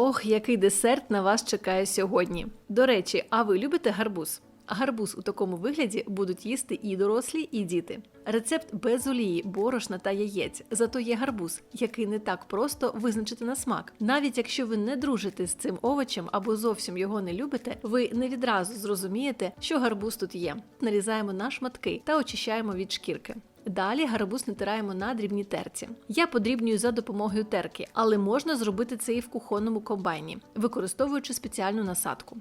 Ох, який десерт на вас чекає сьогодні. До речі, а ви любите гарбуз? Гарбуз у такому вигляді будуть їсти і дорослі, і діти. Рецепт без олії, борошна та яєць. Зато є гарбуз, який не так просто визначити на смак. Навіть якщо ви не дружите з цим овочем або зовсім його не любите, ви не відразу зрозумієте, що гарбуз тут є. Нарізаємо на шматки та очищаємо від шкірки. Далі гарбуз натираємо на дрібній терці. Я подрібнюю за допомогою терки, але можна зробити це і в кухонному комбайні, використовуючи спеціальну насадку.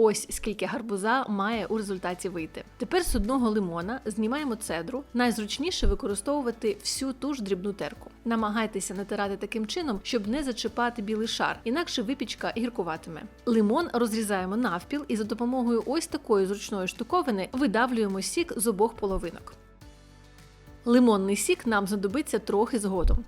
Ось скільки гарбуза має у результаті вийти. Тепер з одного лимона знімаємо цедру. Найзручніше використовувати всю ту ж дрібну терку. Намагайтеся натирати таким чином, щоб не зачіпати білий шар, інакше випічка гіркуватиме. Лимон розрізаємо навпіл і за допомогою ось такої зручної штуковини видавлюємо сік з обох половинок. Лимонний сік нам знадобиться трохи згодом.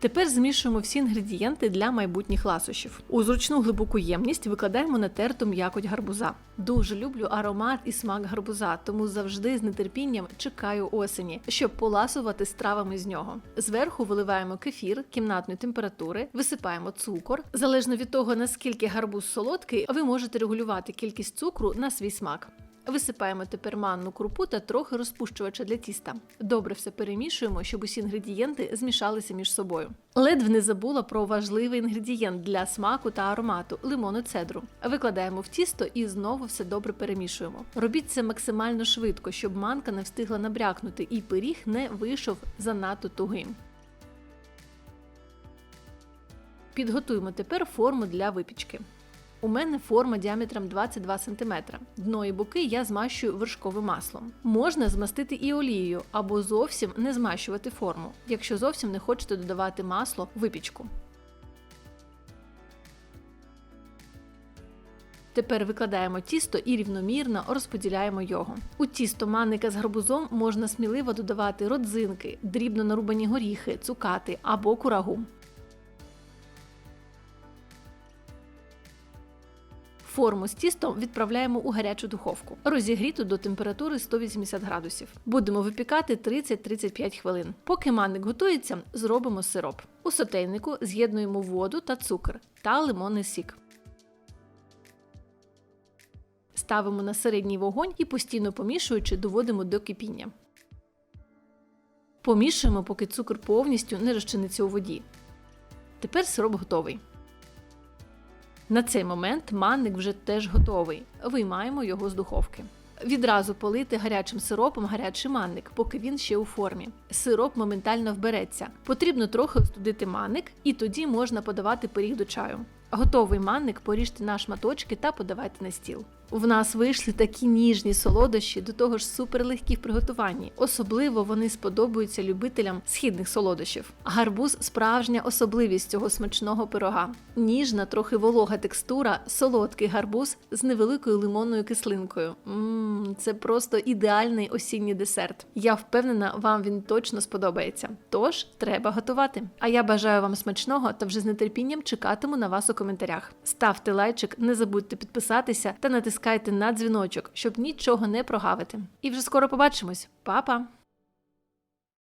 Тепер змішуємо всі інгредієнти для майбутніх ласощів. У зручну глибоку ємність викладаємо натерту м'якоть гарбуза. Дуже люблю аромат і смак гарбуза, тому завжди з нетерпінням чекаю осені, щоб поласувати стравами з нього. Зверху виливаємо кефір кімнатної температури, висипаємо цукор. Залежно від того, наскільки гарбуз солодкий, ви можете регулювати кількість цукру на свій смак. Висипаємо тепер манну крупу та трохи розпущувача для тіста. Добре все перемішуємо, щоб усі інгредієнти змішалися між собою. Ледве не забула про важливий інгредієнт для смаку та аромату лимону цедру. Викладаємо в тісто і знову все добре перемішуємо. Робіть це максимально швидко, щоб манка не встигла набрякнути і пиріг не вийшов занадто тугим. Підготуємо тепер форму для випічки. У мене форма діаметром 22 см. Дно і боки я змащую вершковим маслом. Можна змастити і олією або зовсім не змащувати форму, якщо зовсім не хочете додавати масло в випічку. Тепер викладаємо тісто і рівномірно розподіляємо його. У тісто манника з гарбузом можна сміливо додавати родзинки, дрібно нарубані горіхи, цукати або курагу. Форму з тістом відправляємо у гарячу духовку, розігріту до температури 180 градусів. Будемо випікати 30-35 хвилин. Поки манник готується, зробимо сироп. У сотейнику з'єднуємо воду та цукор та лимонний сік. Ставимо на середній вогонь і постійно помішуючи, доводимо до кипіння. Помішуємо, поки цукор повністю не розчиниться у воді. Тепер сироп готовий. На цей момент манник вже теж готовий. Виймаємо його з духовки. Відразу полити гарячим сиропом гарячий манник, поки він ще у формі. Сироп моментально вбереться. Потрібно трохи остудити манник, і тоді можна подавати пиріг до чаю. Готовий манник поріжте на шматочки та подавайте на стіл. В нас вийшли такі ніжні солодощі, до того ж суперлегкі в приготуванні. Особливо вони сподобаються любителям східних солодощів. Гарбуз справжня особливість цього смачного пирога. Ніжна, трохи волога текстура, солодкий гарбуз з невеликою лимонною кислинкою. Ммм, це просто ідеальний осінній десерт. Я впевнена, вам він точно сподобається. Тож треба готувати. А я бажаю вам смачного та вже з нетерпінням чекатиму на вас у коментарях. Ставте лайчик, не забудьте підписатися та натискайте на дзвіночок, щоб нічого не прогавити. І вже скоро побачимось. Па-па!